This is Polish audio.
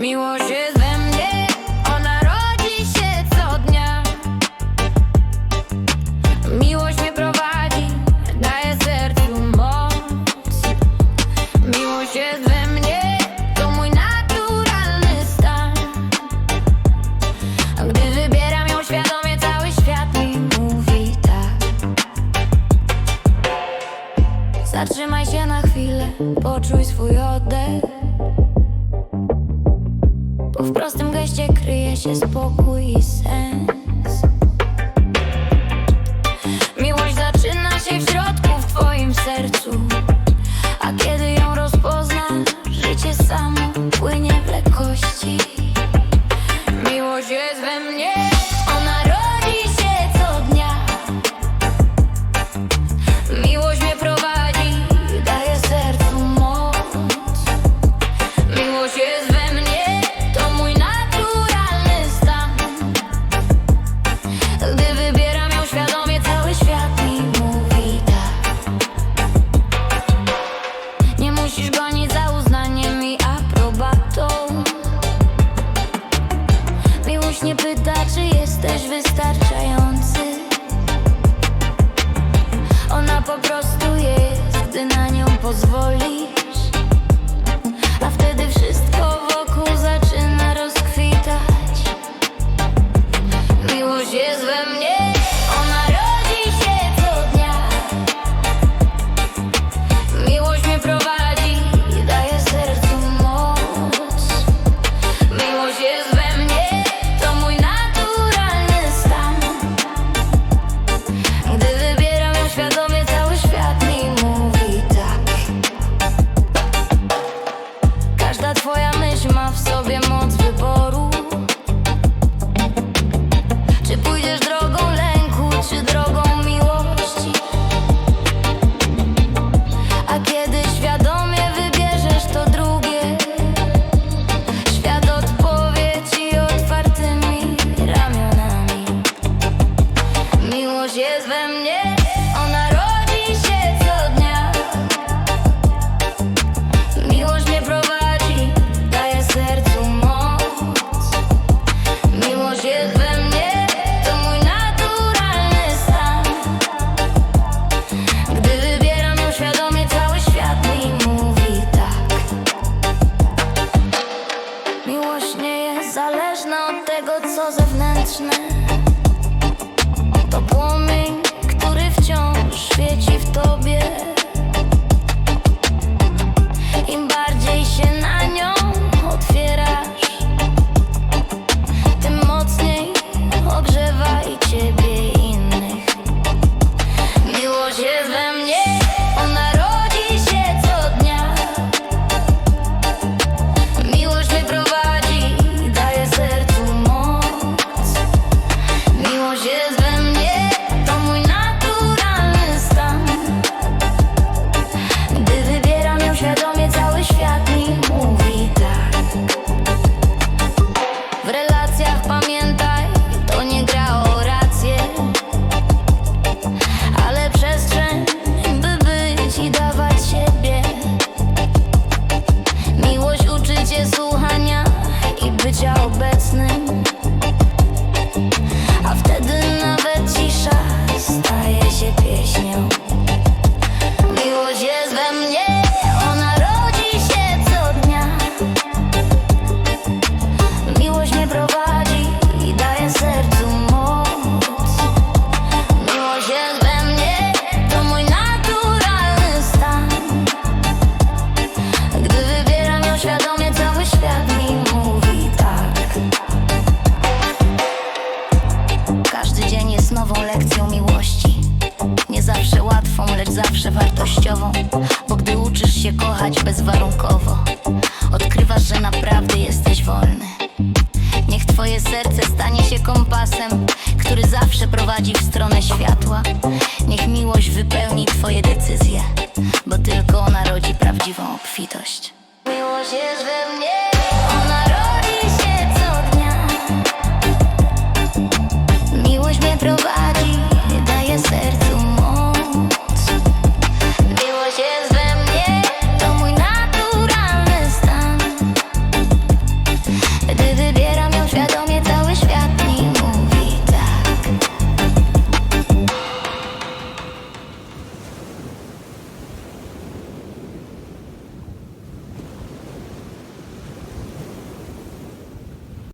Miłość jest we mnie, ona rodzi się co dnia. Miłość mnie prowadzi, daje sercu moc. Miłość jest we mnie, to mój naturalny stan. A gdy wybieram ją świadomie, cały świat mi mówi tak. Zatrzymaj się na chwilę, poczuj swój oddech. Bo w prostym geście kryje się spokój i sens. Miłość zaczyna się w środku, w twoim sercu. Krishna. kochać bezwarunkowo. Odkrywasz, że naprawdę jesteś wolny. Niech twoje serce stanie się kompasem Który zawsze prowadzi w stronę światła. Niech miłość wypełni twoje decyzje Bo tylko ona rodzi prawdziwą obfitość. Miłość jest we mnie, ona rodzi